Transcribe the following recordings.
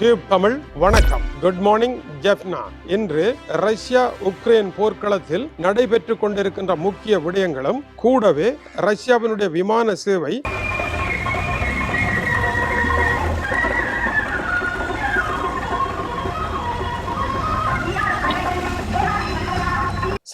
Tube Tamil வணக்கம். Good morning Jaffna இன்று Russia Ukraine போர்க்களத்தில் நடைபெற்றுக் கொண்டிருக்கின்ற முக்கிய விடயங்களும் கூடவே ரஷ்யாவினுடைய விமான சேவை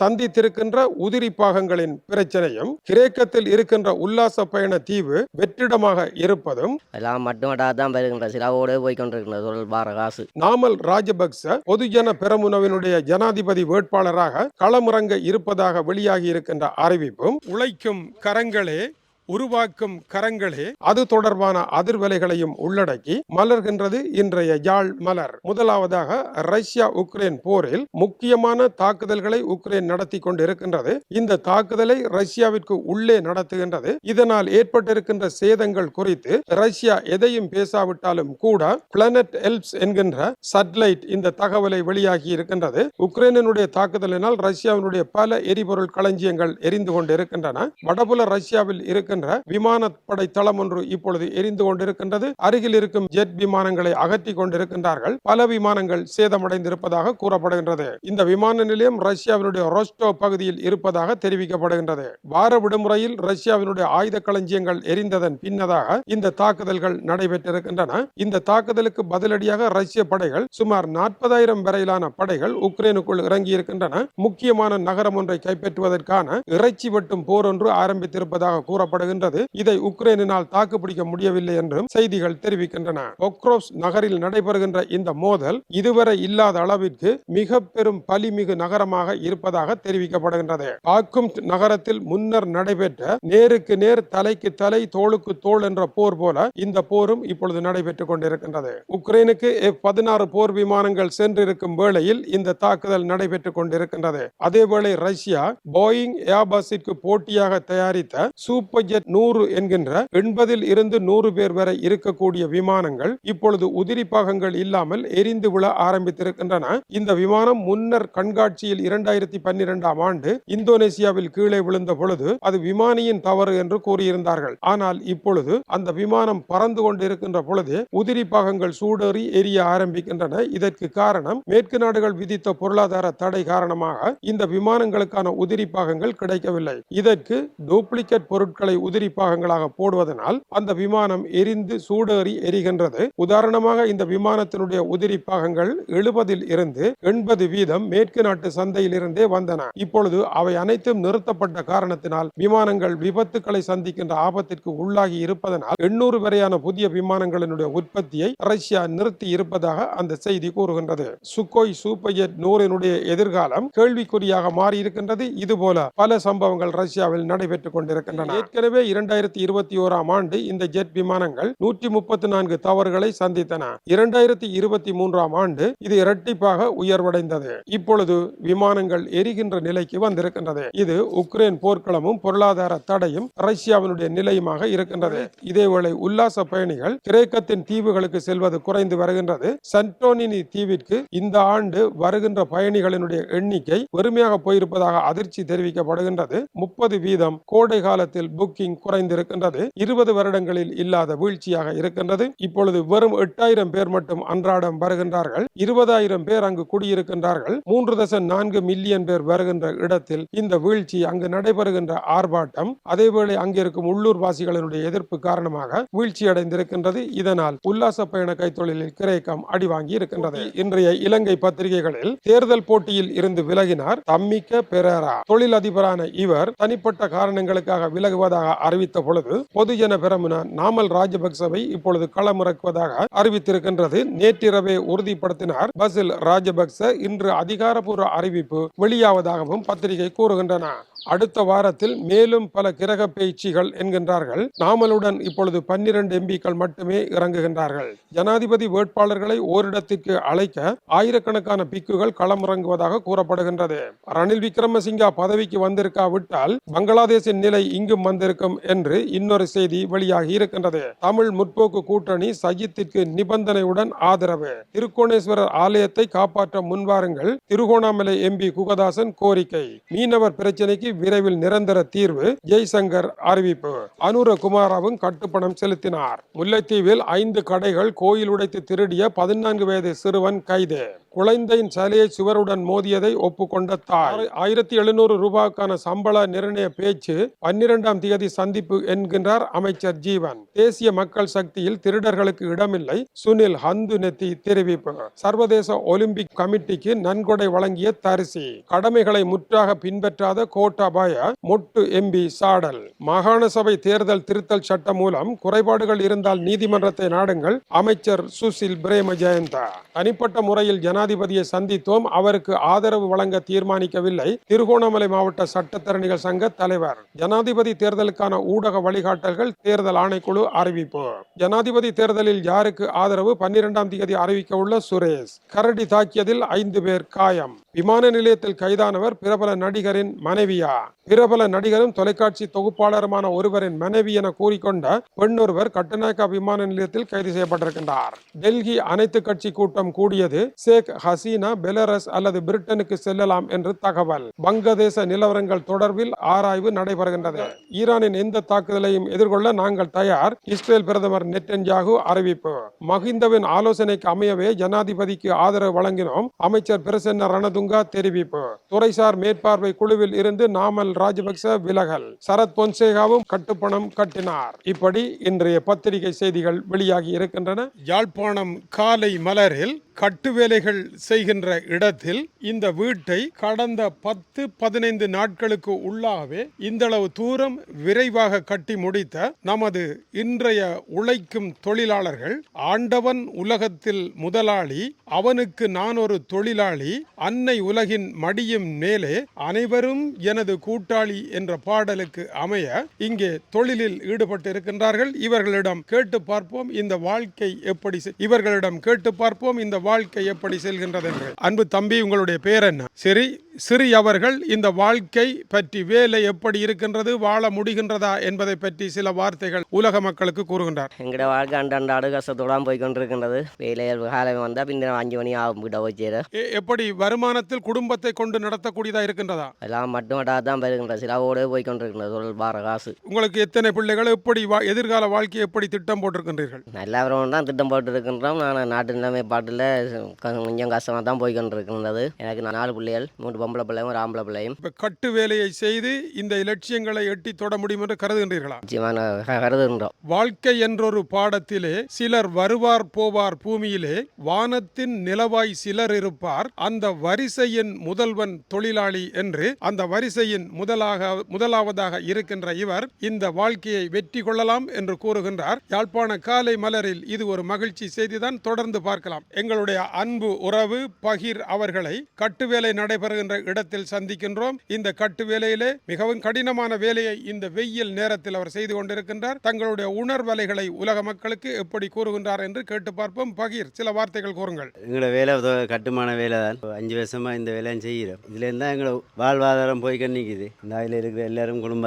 சந்தித்திருக்கின்ற உதிரி பாகங்களின் பிரச்சனையும் கிரேக்கத்தில் இருக்கின்ற உல்லாச பயண தீவு வெற்றிடமாக இருப்பதும் எல்லாம் மட்டுமட்டாக தான் வருகின்ற சிலாவோடு போய் கொண்டிருக்கின்ற காசு. நாமல் ராஜபக்ச பொதுஜன பெரமுனவினுடைய ஜனாதிபதி வேட்பாளராக களமிறங்க இருப்பதாக வெளியாகி இருக்கின்ற அறிவிப்பும் உழைக்கும் கரங்களே உருவாக்கும் கரங்களே அது தொடர்பான அதிர்வலைகளையும் உள்ளடக்கி மலர்கின்றது இன்றைய யாழ் மலர். முதலாவதாக ரஷ்யா உக்ரைன் போரில் முக்கியமான தாக்குதல்களை உக்ரைன் நடத்தி கொண்டிருக்கின்றது. இந்த தாக்குதலை ரஷ்யாவிற்கு உள்ளே நடத்துகின்றது. இதனால் ஏற்பட்டிருக்கின்ற சேதங்கள் குறித்து ரஷ்யா எதையும் பேசாவிட்டாலும் கூட பிளானட் எல்ப்ஸ் என்கின்ற சட்லைட் இந்த தகவலை வெளியாகி இருக்கின்றது. உக்ரைனுடைய தாக்குதலினால் ரஷ்யாவினுடைய பல எரிபொருள் களஞ்சியங்கள் எரிந்து கொண்டிருக்கின்றன. வடபுல ரஷ்யாவில் இருக்கின்ற இருக்கின்ற விமானப்படை தளம் ஒன்று இப்பொழுது எரிந்து கொண்டிருக்கின்றது. அருகில் இருக்கும் ஜெட் விமானங்களை அகற்றி கொண்டிருக்கின்றார்கள். பல விமானங்கள் சேதமடைந்திருப்பதாக கூறப்படுகின்றது. இந்த விமான நிலையம் ரஷ்யாவினுடைய ரோஸ்டோ பகுதியில் இருப்பதாக தெரிவிக்கப்படுகின்றது. வார விடுமுறையில் ரஷ்யாவினுடைய ஆயுத களஞ்சியங்கள் எரிந்ததன் பின்னதாக இந்த தாக்குதல்கள் நடைபெற்றிருக்கின்றன. இந்த தாக்குதலுக்கு பதிலடியாக ரஷ்ய படைகள் சுமார் நாற்பதாயிரம் வரையிலான படைகள் உக்ரைனுக்குள் இறங்கியிருக்கின்றன. முக்கியமான நகரம் ஒன்றை கைப்பற்றுவதற்கான இறைச்சி வெட்டும் போர் ஒன்று ஆரம்பித்திருப்பதாக கூறப்படுகின்றது இதை உக்ரைனினால் தாக்குப்பிடிக்க முடியவில்லை என்றும் செய்திகள் தெரிவிக்கின்றன. ஒக்ரோப்ஸ் நகரில் நடைபெறுகின்ற இந்த மோதல் இதுவரை இல்லாத அளவிற்கு மிக பெரும் பலிமிகு நகரமாக இருப்பதாக தெரிவிக்கப்படுகின்றது. ஆக்கும் நகரத்தில் முன்னர் நடைபெற்ற நேருக்கு நேர் தலைக்கு தலை தோளுக்கு தோல் என்ற போர் போல இந்த போரும் இப்பொழுது நடைபெற்றுக் கொண்டிருக்கின்றது. உக்ரைனுக்கு பதினாறு போர் விமானங்கள் சென்றிருக்கும் வேளையில் இந்த தாக்குதல் நடைபெற்றுக் கொண்டிருக்கின்றது. அதேவேளை ரஷ்யா போயிங் ஏர்பஸிற்கு போட்டியாக தயாரித்த சூப்பர் ஜெட் நூறு என்கின்ற எண்பதில் இருந்து நூறு பேர் வரை இருக்கக்கூடிய விமானங்கள் இப்பொழுது உதிரி பாகங்கள் இல்லாமல் எரிந்து விழ ஆரம்பித்திருக்கின்றன. இந்த விமானம் முன்னர் கண்காட்சியில் இரண்டாயிரத்தி பன்னிரெண்டாம் ஆண்டு இந்தோனேசியாவில் கீழே விழுந்த பொழுது அது விமானியின் தவறு என்று கூறியிருந்தார்கள். ஆனால் இப்பொழுது அந்த விமானம் பறந்து கொண்டிருக்கின்ற பொழுது உதிரி பாகங்கள் சூடேறி எரிய ஆரம்பிக்கின்றன. இதற்கு காரணம் மேற்கு நாடுகள் விதித்த பொருளாதார தடை காரணமாக இந்த விமானங்களுக்கான உதிரி பாகங்கள் கிடைக்கவில்லை. இதற்கு டூப்ளிகேட் பொருட்களை உதிரி பாகங்களாக போடுவதனால் அந்த விமானம் எரிந்து சூடேறி எரிகின்றது. உதாரணமாக இந்த விமானத்தினுடைய உதிரி பாகங்கள் எழுபதில் இருந்து எண்பது வீதம் மேற்கு நாட்டு சந்தையில் இருந்தே வந்தன. இப்பொழுது அவை அனைத்தும் நிறுத்தப்பட்ட காரணத்தினால் விமானங்கள் விபத்துக்களை சந்திக்கின்ற ஆபத்திற்கு உள்ளாகி இருப்பதனால் எண்ணூறு வரையான புதிய விமானங்களினுடைய உற்பத்தியை ரஷ்யா நிறுத்தி இருப்பதாக அந்த செய்தி கூறுகின்றது. சுக்கோய் சூப்பையட் நூறினுடைய எதிர்காலம் கேள்விக்குறியாக மாறி இருக்கின்றது இதுபோல பல சம்பவங்கள் ரஷ்யாவில் நடைபெற்றுக் கொண்டிருக்கின்றன. ஏற்கனவே ஏற்கனவே இரண்டாயிரத்தி இருபத்தி ஓராம் ஆண்டு இந்த ஜெட் விமானங்கள் நூற்றி முப்பத்தி நான்கு தவறுகளை சந்தித்தன. இரண்டாயிரத்தி இருபத்தி மூன்றாம் ஆண்டு இது இரட்டிப்பாக உயர்வடைந்தது. இப்பொழுது விமானங்கள் எரிகின்ற நிலைக்கு வந்திருக்கின்றது. இது உக்ரைன் போர்க்களமும் பொருளாதார தடையும் ரஷ்யாவினுடைய நிலையுமாக இருக்கின்றது. இதேவேளை உல்லாச பயணிகள் கிரேக்கத்தின் தீவுகளுக்கு செல்வது குறைந்து வருகின்றது. சன்டோனினி தீவிற்கு இந்த ஆண்டு வருகின்ற பயணிகளினுடைய எண்ணிக்கை வெறுமையாக போயிருப்பதாக அதிர்ச்சி தெரிவிக்கப்படுகின்றது. முப்பது வீதம் கோடை காலத்தில் புக்கிங் குறைந்திருக்கின்றது. இருபது வருடங்களில் இல்லாத வீழ்ச்சியாக இருக்கின்றது. இப்பொழுது வெறும் எட்டாயிரம் பேர் மட்டும் அன்றாடம் வருகின்றார்கள். இருபதாயிரம் பேர் அங்கு குடியிருக்கின்றார்கள். மூன்று தசம் நான்கு மில்லியன் பேர் வருகின்ற இடத்தில் இந்த வீழ்ச்சி அங்கு நடைபெறுகின்ற ஆர்ப்பாட்டம் அதேவேளை அங்கிருக்கும் உள்ளூர் வாசிகளினுடைய எதிர்ப்பு காரணமாக வீழ்ச்சி அடைந்திருக்கின்றது. இதனால் உல்லாச பயண கைத்தொழிலில் கிரேக்கம் அடிவாங்கி இருக்கின்றது. இன்றைய இலங்கை பத்திரிகைகளில் தேர்தல் போட்டியில் இருந்து விலகினார் தம்மிக்க பெரேரா. தொழிலதிபரான இவர் தனிப்பட்ட காரணங்களுக்காக விலகுவதாக அறிவித்த பொழுது பொதுஜன பெரமுன நாமல் ராஜபக்சவை இப்பொழுது களமிறக்குவதாக அறிவித்திருக்கின்றது. நேற்றிரவே உறுதிப்படுத்தினார். பசில் ராஜபக்ச இன்று அதிகாரப்பூர்வ அறிவிப்பு வெளியாவதாகவும் பத்திரிகை கூறுகின்றன. அடுத்த வாரத்தில் மேலும் பல கிரக பேச்சுகள் என்கின்றார்கள். நாமலுடன் இப்பொழுது பன்னிரண்டு எம்பிக்கள் மட்டுமே இறங்குகின்றார்கள். ஜனாதிபதி வேட்பாளர்களை ஓரிடத்திற்கு அழைக்க ஆயிரக்கணக்கான பிக்குகள் களமிறங்குவதாக கூறப்படுகின்றது. ரணில் விக்ரமசிங்கா பதவிக்கு வந்திருக்காவிட்டால் பங்களாதேஷின் நிலை இங்கும் வந்திருக்கும் என்று இன்னொரு செய்தி வெளியாகி இருக்கின்றது. தமிழ் முற்போக்கு கூட்டணி சஜித்திற்கு நிபந்தனையுடன் ஆதரவு. திருக்கோணேஸ்வரர் ஆலயத்தை காப்பாற்ற முன்வாருங்கள். திருகோணாமலை எம்பி குகதாசன் கோரிக்கை. மீனவர் பிரச்சினைக்கு விரைவில் நிரந்தர தீர்வு ஜெய்சங்கர் அறிவிப்பு. அனுரகுமாராவும் கட்டுப்பணம் செலுத்தினார். முல்லைத்தீவில் ஐந்து கடைகள் கோயில் உடைத்து திருடிய பதினான்கு வயது சிறுவன் கைது. குழந்தையின் சிலையை சுவருடன் மோதியதை ஒப்புக்கொண்ட தாய். ஆயிரத்தி எழுநூறு ரூபாய்க்கான சம்பள நிர்ணய பேச்சு பன்னிரெண்டாம் தேதி சந்திப்பு என்கின்றார் அமைச்சர் ஜீவன். தேசிய மக்கள் சக்தியில் திருடர்களுக்கு இடமில்லை. சுனில் ஹந்து நெத்தி தெரிவிப்பு. சர்வதேச ஒலிம்பிக் கமிட்டிக்கு நன்கொடை வழங்கிய தரிசி. கடமைகளை முற்றாக பின்பற்றாத கோட்டாபாய மொட்டு எம்பி சாடல். மாகாண சபை தேர்தல் திருத்தல் சட்டம் மூலம் குறைபாடுகள் இருந்தால் நீதிமன்றத்தை நாடுங்கள். அமைச்சர் சுசில் பிரேம ஜெயந்தா தனிப்பட்ட முறையில் ஜனாதிபதியை சந்தித்தோம். அவருக்கு ஆதரவு வழங்க தீர்மானிக்கவில்லை. திருகோணமலை மாவட்ட சட்டத்தரணிகள் சங்க தலைவர். ஜனாதிபதி தேர்தலுக்கான ஊடக வழிகாட்டல்கள் தேர்தல் ஆணைக்குழு அறிவிப்பு. ஜனாதிபதி தேர்தலில் யாருக்கு ஆதரவு? பன்னிரெண்டாம் தேதி அறிவிக்க உள்ள சுரேஷ். கரடி தாக்கியதில் ஐந்து பேர் காயம். விமான நிலையத்தில் கைதானவர் பிரபல நடிகரின் மனைவியா? பிரபல நடிகரும் தொலைக்காட்சி தொகுப்பாளருமான ஒருவரின் மனைவி என கூறிக்கொண்ட பெண்ணொருவர் கட்டுநாயக்கா விமான நிலையத்தில் கைது செய்யப்பட்டிருக்கின்றார். டெல்லி அனைத்து கட்சி கூட்டம் கூடியது ஷேக் ஹசீனா பெலரஸ் அல்லது பிரிட்டனுக்கு செல்லலாம் என்று தகவல். வங்கதேச நிலவரங்கள் தொடர்பில் ஆராய்வு நடைபெறுகின்றது. ஈரானின் எந்த தாக்குதலையும் எதிர்கொள்ள நாங்கள் தயார் இஸ்ரேல் பிரதமர் நெட்டன்யாகு அறிவிப்பு. மஹிந்தவின் ஆலோசனைக்கு அமையவே ஜனாதிபதிக்கு ஆதரவு வழங்கினோம் அமைச்சர் பிரசன்ன ரணதுங்கா தெரிவிப்பு. துறைசார் மேற்பார்வை குழுவில் இருந்து நாமல் ராஜபக்ச விலகல். சரத் பொன்சேகாவும் கட்டுப்பணம் கட்டினார். இப்படி இன்றைய பத்திரிகை செய்திகள் வெளியாகி இருக்கின்றன. யாழ்ப்பாணம் காலை மலரில் கட்டுவேலைகள் செய்கின்ற இடத்தில் இந்த வீட்டை கடந்த பத்து பதினைந்து நாட்களுக்கு உள்ளாகவே இந்தளவு தூரம் விரைவாக கட்டி முடித்த நமது இன்றைய உழைக்கும் தொழிலாளர்கள் ஆண்டவன் உலகத்தில் முதலாளி அவனுக்கு நான் ஒரு தொழிலாளி அன்னை உலகின் மடியும் மேலே அனைவரும் எனது கூட்டு கூட்டாளி என்ற பாடலுக்கு அமைய இங்கே தொழிலில் ஈடுபட்டு இருக்கின்றார்கள் இவர்களிடம் கேட்டு பார்ப்போம் இந்த வாழ்க்கை எப்படி இவர்களிடம் கேட்டு பார்ப்போம் இந்த வாழ்க்கை எப்படி செல்கின்றது என்று அன்பு தம்பி உங்களுடைய பேர் என்ன? சரி சிறி அவர்கள் இந்த வாழ்க்கை பற்றி வேலை எப்படி இருக்கின்றது வாழ முடிகின்றதா என்பதை பற்றி சில வார்த்தைகள் உலக மக்களுக்கு கூறுகின்றார். எங்களோட வாழ்க்கை அன்றாடு கஷ்டத்தோடான் போய் கொண்டிருக்கின்றது வேலையில் காலம் வந்தால் பின்ன அஞ்சு மணி ஆகும் சேர. எ- எப்படி வருமானத்தில் குடும்பத்தை கொண்டு நடத்தக்கூடியதா இருக்கின்றதா? எல்லாம் மட்டும் தான் வருகின்ற சிலாவோடு போய் கொண்டிருக்கின்றது பார காசு. உங்களுக்கு எத்தனை பிள்ளைகள் எப்படி எதிர்கால வாழ்க்கையை எப்படி திட்டம் போட்டிருக்கின்றீர்கள்? எல்லாரும் தான் திட்டம் போட்டு இருக்கின்றோம் நான் நாட்டு நிலைமை பாட்டில் கொஞ்சம் கஷ்டமாக தான் போய் கொண்டிருக்கின்றது எனக்கு நாலு பிள்ளைகள் மூணு பொம்பளை பிள்ளையும் ஒரு ஆம்பளை பிள்ளையும் இப்ப கட்டு வேலையை செய்து இந்த இலட்சியங்களை எட்டி தொட முடியும் என்று கருதுகின்றீர்களா? நிச்சயமாக கருதுகின்றோம். வாழ்க்கை என்றொரு பாடத்திலே சிலர் வருவார் போவார் பூமியிலே வானத்தின் நிலவாய் சிலர் இருப்பார். அந்த வரிசையின் முதல்வன் தொழிலாளி என்று அந்த வரிசையின் முதலாக முதலாவதாக இருக்கின்ற இவர் இந்த வாழ்க்கையை வெற்றி கொள்ளலாம் என்று கூறுகின்றார். யாழ்ப்பாண காலை மலரில் இது ஒரு மகிழ்ச்சி செய்திதான். தொடர்ந்து பார்க்கலாம். எங்களுடைய அன்பு உறவு பகிர் அவர்களை கட்டுவேலை நடைபெறுகின்ற இடத்தில் சந்திக்கின்றோம். இந்த கட்டு வேலையிலே மிகவும் கடினமான வேலையை இந்த வெயில் நேரத்தில் அவர் செய்து கொண்டிருக்கின்றார். தங்களுடைய உணர்வலைகளை உலக மக்களுக்கு எப்படி கூறுகின்றார் என்று கேட்டு பார்ப்போம். பகிர் சில வார்த்தைகள் கூறுங்கள். எங்களோட வேலை கட்டுமான வேலை தான். அஞ்சு வருஷமா இந்த வேலையும் செய்கிறோம். இதுல இருந்தா எங்களோட வாழ்வாதாரம் போய் கண்ணிக்குது இந்த ஆயில இருக்கிற எல்லாரும் குடும்பம்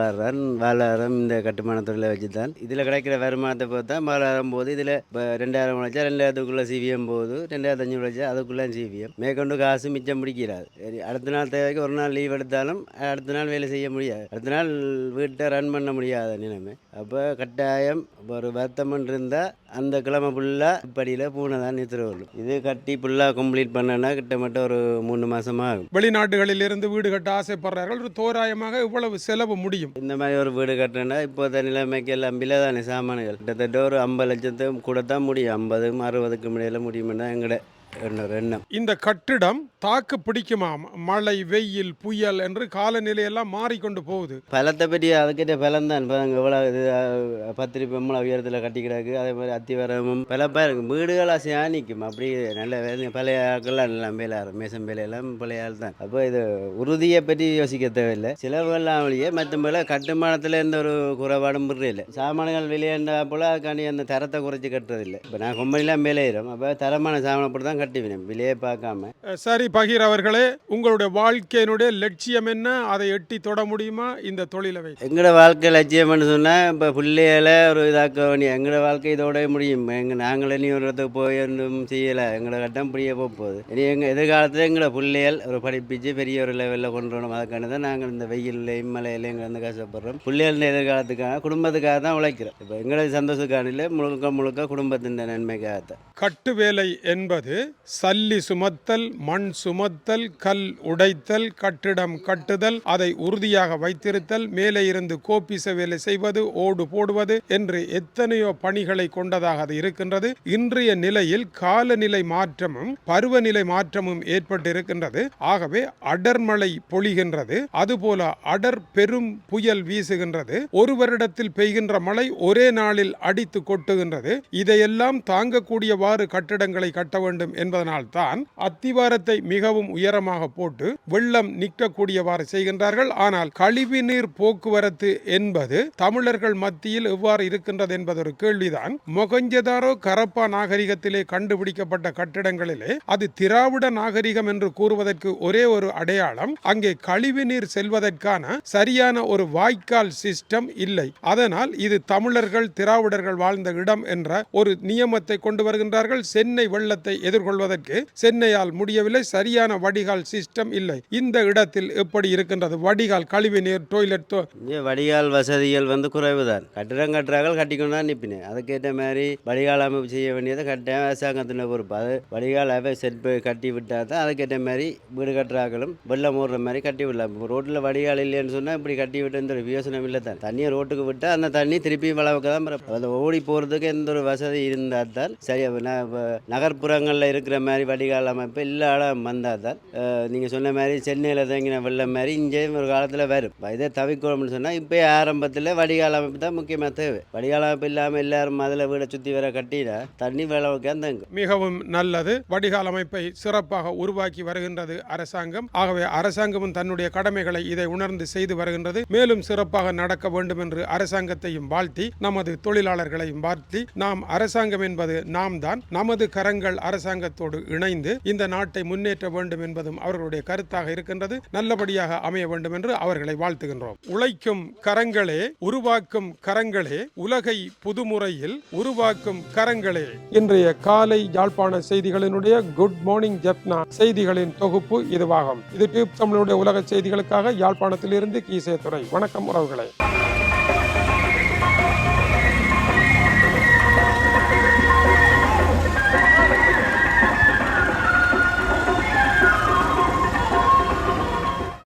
வாழ்வாதாரம் இந்த கட்டுமான தொழிலை வச்சு தான் இதுல கிடைக்கிற வருமானத்தை பார்த்தா வாழ்வாதாரம் போது இதுல ரெண்டாயிரம் உழைச்சா ரெண்டாயிரத்துக்குள்ள சிவியம் போகுது. ரெண்டாயிரத்தி அஞ்சு உழைச்சா அதுக்குள்ள சிவியம் மேற்கொண்டு காசு மிச்சம் பிடிக்கிறார். அடுத்த நாள் தேவைக்கு ஒரு நாள் லீவ் எடுத்தாலும் அடுத்த நாள் வேலை செய்ய முடியாது. அடுத்த நாள் வீட்டை ரன் பண்ண முடியாத நிலைமை. அப்போ கட்டாயம் ஒரு வருத்தம் இருந்தால் அந்த கிழமை ஃபுல்லாக இப்படியில் பூனை தான் நிறுத்துறவர்கள் இது கட்டி ஃபுல்லாக கம்ப்ளீட் பண்ணனா கிட்டத்தட்ட ஒரு மூணு மாதம் ஆகும். வெளிநாடுகளில் இருந்து வீடு கட்ட ஆசைப்படுறார்கள். ஒரு தோராயமாக இவ்வளவு செலவு முடியும். இந்த மாதிரி ஒரு வீடு கட்டினா இப்போ நிலைமைக்கு எல்லாம் பிள்ளை தானே சாமான்கள். கிட்டத்தட்ட ஒரு ஐம்பது லட்சத்து கூட தான் முடியும். ஐம்பதும் அறுபதுக்கு முடியல முடியுமென்னா எங்களோட எண்ணம். இந்த கட்டிடம் தாக்கு பிடிக்குமா? மழை வெயில் புயல் என்று காலநிலையெல்லாம் மாறிக்கொண்டு போகுது. பலத்தை பற்றி அதுக்கிட்ட பலம் தான் இப்போ அங்கே எவ்வளோ இது அஹ், பத்திரி பெம்மளை உயரத்தில் கட்டி கிடக்கு. அதே மாதிரி அத்திவரமும் பல பேர் வீடுகள் ஆசையாக நிற்கும் அப்படி நல்ல பழைய ஆட்கள்லாம் நல்லா வேலை மேசம் வேலையெல்லாம் பழைய ஆள் தான் அப்போ இது உறுதியை பற்றி யோசிக்க தேவையில்லை. செலவுகள்லாம் வழியே மற்றபடி கட்டுமானத்தில் எந்த ஒரு குறைபாடும் இல்லை சாமான்கள் வெளியேண்டா போல் அதுக்காண்டி அந்த தரத்தை குறைச்சி கட்டுறதில்லை. இப்போ நான் கொம்பனிலாம் வேலையிடும் அப்போ தரமான சாமானை போட்டு தான் தான் கட்டுவினேன் விலையை பார்க்காம. சரி பகீர் அவர்களே உங்களுடைய வாழ்க்கையினுடைய லட்சியம் என்ன? அதை எட்டி தொட முடியுமா? இந்த தொழிலை வைத்து. எங்களோட வாழ்க்கை லட்சியம்னு சொன்னால் இப்போ பிள்ளைகளை ஒரு இதாக்க வேண்டிய எங்களோட வாழ்க்கை இதோட முடியும். எங்கள் நாங்கள் இனி ஒரு இடத்துக்கு போய் ஒன்றும் செய்யலை. எங்களோட கட்டம் இப்படியே போக போகுது இனி எங்கள் எதிர்காலத்தில் எங்களோட பிள்ளைகள் ஒரு படிப்பிச்சு பெரிய ஒரு லெவலில் கொண்டு வரணும். அதுக்கான தான் நாங்கள் இந்த வெயில்லையும் மழையிலையும் எங்களை வந்து கஷ்டப்படுறோம். பிள்ளைகளின் எதிர்காலத்துக்காக குடும்பத்துக்காக தான் உழைக்கிறோம். இப்போ எங்களோட சந்தோஷக்கானில் முழுக்க முழுக்க குடும்பத்தின் நன்மைக்காக கட்டு வேலை என்பது சல்லி சுமத்தல் மண் சுமத்தல் கல் உடைத்தல் கட்டிடம் கட்டுதல் அதை உறுதியாக வைத்திருத்தல் மேலே இருந்து கோப்பிச வேலை செய்வது ஓடு போடுவது என்று எத்தனையோ பணிகளை கொண்டதாக அது இருக்கின்றது. இன்றைய நிலையில் காலநிலை மாற்றமும் பருவநிலை மாற்றமும் ஏற்பட்டிருக்கின்றது. ஆகவே அடர்மழை பொழிகின்றது. அதுபோல அடர் பெரும் புயல் வீசுகின்றது. ஒரு வருடத்தில் பெய்கின்ற மழை ஒரே நாளில் அடித்து கொட்டுகின்றது. இதையெல்லாம் தாங்கக்கூடியவாறு கட்டிடங்களை கட்ட வேண்டும் என்பதனால் தான் அத்திவாரத்தை மிகவும் உயரமாக போட்டு வெள்ளம் நிற்கக்கூடியவாறு செய்கின்றார்கள். ஆனால் கழிவுநீர் போக்குவரத்து என்பது தமிழர்கள் மத்தியில் எவ்வாறு இருக்கின்றது என்பது ஒரு கேள்விதான். மொகஞ்சதாரோ கரப்பா நாகரிகத்திலே கண்டுபிடிக்கப்பட்ட கட்டிடங்களிலே அது திராவிட நாகரிகம் என்று கூறுவதற்கு ஒரே ஒரு அடையாளம் அங்கே கழிவு நீர் செல்வதற்கான சரியான ஒரு வாய்க்கால் சிஸ்டம் இல்லை. அதனால் இது தமிழர்கள் திராவிடர்கள் வாழ்ந்த இடம் என்ற ஒரு நியமத்தை கொண்டு வருகின்றார்கள். சென்னை வெள்ளத்தை எதிர்கொள்வதற்கு சென்னையால் முடியவில்லை. சரியான வடிகால் சிஸ்டம் இல்லை. இந்த இடத்தில் எப்படி இருக்கின்றது? வடிகால் கழிவுநீர் டாய்லெட் வடிகால் வசதிகள் வந்து குறைவு தான் கட்டிடம் கட்டுறார்கள் கட்டிக்கொண்டா தான் நிற்பினேன் அதுக்கேற்ற மாதிரி வடிகால் அமைப்பு செய்ய வேண்டியதை கட்டாயம். அரசாங்கத்தின் பொறுப்பு. அது வடிகால் செட் கட்டி விட்டால் தான் அதுக்கேற்ற மாதிரி வீடு கட்டுறாங்களும் வெள்ளம் ஓடுற மாதிரி கட்டி விடலாம். ரோட்டில் வடிகால் இல்லைன்னு சொன்னால் இப்படி கட்டி விட்டு எந்த ஒரு யோசனை இல்லை தான் தண்ணியை ரோட்டுக்கு விட்டால் அந்த தண்ணி திருப்பி வளவுக்கு தான் பிறப்பு. ஓடி போகிறதுக்கு எந்த ஒரு வசதி இருந்தால் தான் சரி. நகர்ப்புறங்களில் இருக்கிற மாதிரி வடிகால் அமைப்பு எல்லா வந்தால் தான் நீங்கள் சொன்ன மாதிரி சென்னையில் தேங்கின வெள்ளம் மாதிரி இங்கேயும் ஒரு காலத்தில் வரும். இப்ப இதை தவிக்கணும்னு சொன்னால் இப்போ ஆரம்பத்தில் வடிகால் அமைப்பு தான் முக்கியமாக தேவை. வடிகால் அமைப்பு இல்லாமல் எல்லாரும் அதில் வீடை சுற்றி வர கட்டினா தண்ணி வளவுக்கு தான் மிகவும் நல்லது. வடிகால் அமைப்பை சிறப்பாக உருவாக்கி வருகின்றது அரசாங்கம். ஆகவே அரசாங்கமும் தன்னுடைய கடமைகளை இதை உணர்ந்து செய்து வருகின்றது. மேலும் சிறப்பாக நடக்க வேண்டும் என்று அரசாங்கத்தையும் வாழ்த்தி நமது தொழிலாளர்களையும் வாழ்த்தி நாம் அரசாங்கம் என்பது நாம் தான். நமது கரங்கள் அரசாங்க அரசாங்கத்தோடு இணைந்து இந்த நாட்டை முன்னேற்ற வேண்டும் என்பதும் அவர்களுடைய கருத்தாக இருக்கின்றது. நல்லபடியாக அமைய வேண்டும் என்று அவர்களை வாழ்த்துகின்றோம். உழைக்கும் கரங்களே உருவாக்கும் கரங்களே உலகை புதுமுறையில் உருவாக்கும் கரங்களே. இன்றைய காலை யாழ்ப்பாண செய்திகளினுடைய குட் மார்னிங் ஜப்னா செய்திகளின் தொகுப்பு இதுவாகும். இது டியூப் தமிழுடைய உலக செய்திகளுக்காக யாழ்ப்பாணத்திலிருந்து கீசே துறை வணக்கம் உறவுகளை.